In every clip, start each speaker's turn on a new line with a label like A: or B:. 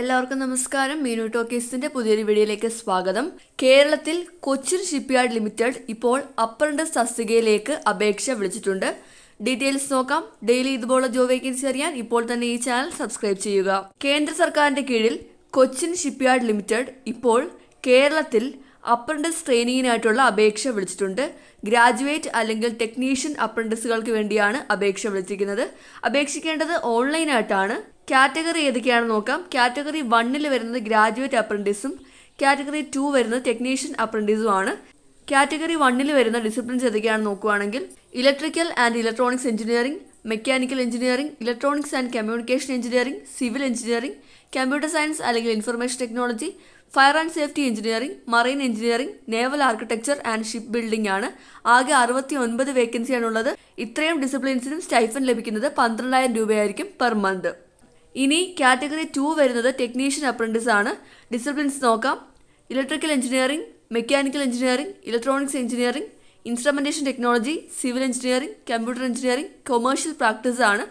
A: എല്ലാവർക്കും നമസ്കാരം. മീനു ടോക്കീസിന്റെ പുതിയൊരു വീഡിയോയിലേക്ക് സ്വാഗതം. കേരളത്തിൽ കൊച്ചിൻ ഷിപ്പ്യാർഡ് ലിമിറ്റഡ് ഇപ്പോൾ അപ്രന്റസ് തസ്തികയിലേക്ക് അപേക്ഷ വിളിച്ചിട്ടുണ്ട്. ഡീറ്റെയിൽസ് നോക്കാം. ഡെയിലി ഇതുപോലുള്ള ജോബ് വേക്കൻസി അറിയാൻ ഇപ്പോൾ തന്നെ ഈ ചാനൽ സബ്സ്ക്രൈബ് ചെയ്യുക. കേന്ദ്ര സർക്കാരിന്റെ കീഴിൽ കൊച്ചിൻ ഷിപ്പ്യാർഡ് ലിമിറ്റഡ് ഇപ്പോൾ കേരളത്തിൽ അപ്രന്റസ് ട്രെയിനിങ്ങിനായിട്ടുള്ള അപേക്ഷ വിളിച്ചിട്ടുണ്ട്. ഗ്രാജുവേറ്റ് അല്ലെങ്കിൽ ടെക്നീഷ്യൻ അപ്രന്റസുകൾക്ക് വേണ്ടിയാണ് അപേക്ഷ വിളിച്ചിരിക്കുന്നത്. അപേക്ഷിക്കേണ്ടത് ഓൺലൈനായിട്ടാണ്. കാറ്റഗറി ഏതൊക്കെയാണെന്ന് നോക്കാം. കാറ്റഗറി വണ്ണിൽ വരുന്നത് ഗ്രാജുവേറ്റ് അപ്രന്റീസും കാറ്റഗറി ടു വരുന്നത് ടെക്നീഷ്യൻ അപ്രന്റീസും ആണ് കാറ്റഗറി വണ്ണിൽ വരുന്ന ഡിസിപ്ലിൻസ് ഏതൊക്കെയാണെന്ന് നോക്കുകയാണെങ്കിൽ electrical and electronics engineering mechanical engineering electronics and communication engineering civil engineering computer science അല്ലെങ്കിൽ information technology fire and safety engineering marine engineering naval architecture and ship building ആണ്. ആകെ അറുപത്തി ഒൻപത് വേക്കൻസിയാണുള്ളത്. ഇത്രയും ഡിസിപ്ലിൻസിനും സ്റ്റൈഫൻ ലഭിക്കുന്നത് പന്ത്രണ്ടായിരം രൂപയായിരിക്കും പെർ മന്ത്. ഇനി കാറ്റഗറി ടു വരുന്നത് ടെക്നീഷ്യൻ അപ്രന്റീസ് ആണ്. ഡിസിപ്ലിൻസ് നോക്കാം. Electrical engineering mechanical engineering electronics engineering instrumentation technology civil engineering computer engineering commercial practice ആണ്.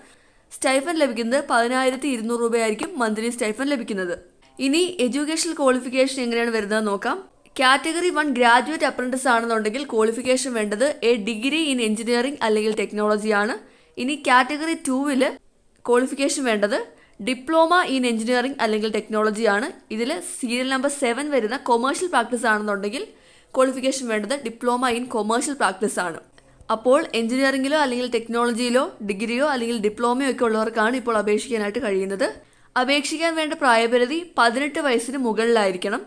A: സ്റ്റൈഫൻ ലഭിക്കുന്നത് പതിനായിരത്തി ഇരുന്നൂറ് രൂപയായിരിക്കും മന്ത്ലി സ്റ്റൈഫൻ ലഭിക്കുന്നത്. ഇനി എഡ്യൂക്കേഷണൽ ക്വാളിഫിക്കേഷൻ എങ്ങനെയാണ് വരുന്നത് നോക്കാം. കാറ്റഗറി വൺ ഗ്രാജുവേറ്റ് അപ്രന്റീസ് ആണെന്നുണ്ടെങ്കിൽ ക്വാളിഫിക്കേഷൻ വേണ്ടത് എ ഡിഗ്രി ഇൻ എഞ്ചിനീയറിംഗ് അല്ലെങ്കിൽ ടെക്നോളജിയാണ് ഇനി കാറ്റഗറി ടൂവിൽ ക്വാളിഫിക്കേഷൻ വേണ്ടത് ഡിപ്ലോമ ഇൻ എഞ്ചിനീയറിംഗ് അല്ലെങ്കിൽ ടെക്നോളജി ആണ്. ഇതിൽ സീരിയൽ നമ്പർ സെവൻ വരുന്ന കൊമേഴ്ഷ്യൽ പ്രാക്ടീസ് ആണെന്നുണ്ടെങ്കിൽ ക്വാളിഫിക്കേഷൻ വേണ്ടത് ഡിപ്ലോമ ഇൻ കൊമേഴ്ഷ്യൽ പ്രാക്ടീസ് ആണ്. അപ്പോൾ എഞ്ചിനീയറിംഗിലോ അല്ലെങ്കിൽ ടെക്നോളജിയിലോ ഡിഗ്രിയോ അല്ലെങ്കിൽ ഡിപ്ലോമയോ ഒക്കെ ഉള്ളവർക്കാണ് ഇപ്പോൾ അപേക്ഷിക്കാനായിട്ട് കഴിയുന്നത്. അപേക്ഷിക്കാൻ വേണ്ട പ്രായപരിധി പതിനെട്ട് വയസ്സിന് മുകളിലായിരിക്കണം.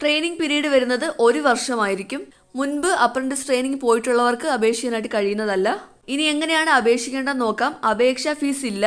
A: ട്രെയിനിങ് പീരീഡ് വരുന്നത് ഒരു വർഷമായിരിക്കും. മുൻപ് അപ്രന്റീസ് ട്രെയിനിങ് പോയിട്ടുള്ളവർക്ക് അപേക്ഷിക്കാനായിട്ട് കഴിയുന്നതല്ല. ഇനി എങ്ങനെയാണ് അപേക്ഷിക്കേണ്ടതെന്ന് നോക്കാം. അപേക്ഷാ ഫീസ് ഇല്ല.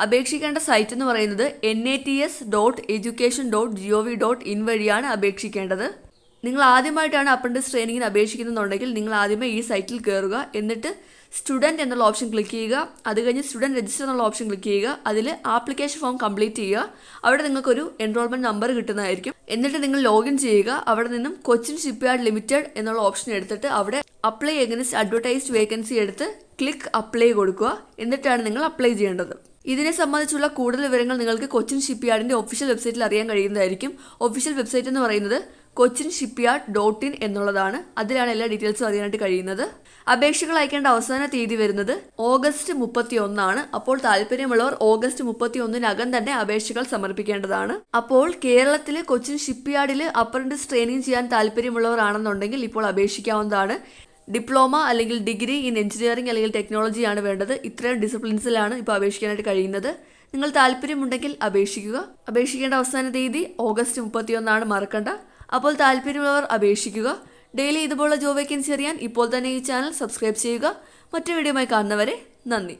A: അപേക്ഷിക്കേണ്ട സൈറ്റ് എന്ന് പറയുന്നത് N A T S dot education dot G O V dot in വഴിയാണ് അപേക്ഷിക്കേണ്ടത്. നിങ്ങൾ ആദ്യമായിട്ടാണ് അപ്രന്റിസ് ട്രെയിനിങ്ങിന് അപേക്ഷിക്കുന്നുണ്ടെങ്കിൽ നിങ്ങൾ ആദ്യമേ ഈ സൈറ്റിൽ കയറുക എന്നിട്ട് സ്റ്റുഡന്റ് എന്നുള്ള ഓപ്ഷൻ ക്ലിക്ക് ചെയ്യുക. അത് കഴിഞ്ഞ് സ്റ്റുഡന്റ് രജിസ്റ്റർ എന്നുള്ള ഓപ്ഷൻ ക്ലിക്ക് ചെയ്യുക. അതിൽ ആപ്ലിക്കേഷൻ ഫോം കംപ്ലീറ്റ് ചെയ്യുക. അവിടെ നിങ്ങൾക്കൊരു എൻറോൾമെന്റ് നമ്പർ കിട്ടുന്നതായിരിക്കും. എന്നിട്ട് നിങ്ങൾ ലോഗിൻ ചെയ്യുക. അവിടെ നിന്നും കൊച്ചിൻ ഷിപ്പ്യാർഡ് ലിമിറ്റഡ് എന്നുള്ള ഓപ്ഷൻ എടുത്തിട്ട് അവിടെ അപ്ലൈ എഗൻസ്റ്റ് അഡ്വർടൈസ്ഡ് വേക്കൻസി എടുത്ത് ക്ലിക്ക് അപ്ലൈ കൊടുക്കുക. എന്നിട്ടാണ് നിങ്ങൾ അപ്ലൈ ചെയ്യേണ്ടത്. ഇതിനെ സംബന്ധിച്ചുള്ള കൂടുതൽ വിവരങ്ങൾ നിങ്ങൾക്ക് കൊച്ചിൻ ഷിപ്പ്യാർഡിന്റെ ഒഫീഷ്യൽ വെബ്സൈറ്റിൽ അറിയാൻ കഴിയുന്നതായിരിക്കും. ഒഫീഷ്യൽ വെബ്സൈറ്റ് എന്ന് പറയുന്നത് കൊച്ചിൻ ഷിപ്പ്യാർഡ് ഡോട്ട് ഇൻ എന്നുള്ളതാണ്. അതിലാണ് എല്ലാ ഡീറ്റെയിൽസും അറിയാനായിട്ട് കഴിയുന്നത്. അപേക്ഷകൾ അയക്കേണ്ട അവസാന തീയതി വരുന്നത് ഓഗസ്റ്റ് മുപ്പത്തി ഒന്നാണ് അപ്പോൾ താല്പര്യമുള്ളവർ ഓഗസ്റ്റ് മുപ്പത്തി ഒന്നിനകം തന്നെ അപേക്ഷകൾ സമർപ്പിക്കേണ്ടതാണ്. അപ്പോൾ കേരളത്തിൽ കൊച്ചിൻ ഷിപ്പ്യാർഡിൽ അപ്രന്റിസ് ട്രെയിനിങ് ചെയ്യാൻ താല്പര്യമുള്ളവരാണെന്നുണ്ടെങ്കിൽ ഇപ്പോൾ അപേക്ഷിക്കാവുന്നതാണ്. ഡിപ്ലോമ അല്ലെങ്കിൽ ഡിഗ്രി ഇൻ എഞ്ചിനീയറിംഗ് അല്ലെങ്കിൽ ടെക്നോളജിയാണ് വേണ്ടത്. ഇത്രയും ഡിസിപ്ലിൻസിലാണ് ഇപ്പോൾ അപേക്ഷിക്കാനായിട്ട് കഴിയുന്നത്. നിങ്ങൾ താല്പര്യമുണ്ടെങ്കിൽ അപേക്ഷിക്കുക. അപേക്ഷിക്കേണ്ട അവസാന തീയതി ഓഗസ്റ്റ് മുപ്പത്തിയൊന്നാണ് മറക്കണ്ട. അപ്പോൾ താല്പര്യമുള്ളവർ അപേക്ഷിക്കുക. ഡെയിലി ഇതുപോലുള്ള ജോബ് വേക്കൻസി അറിയാൻ ഇപ്പോൾ തന്നെ ഈ ചാനൽ സബ്സ്ക്രൈബ് ചെയ്യുക. മറ്റു വീഡിയോയുമായി കാണുന്നവരെ നന്ദി.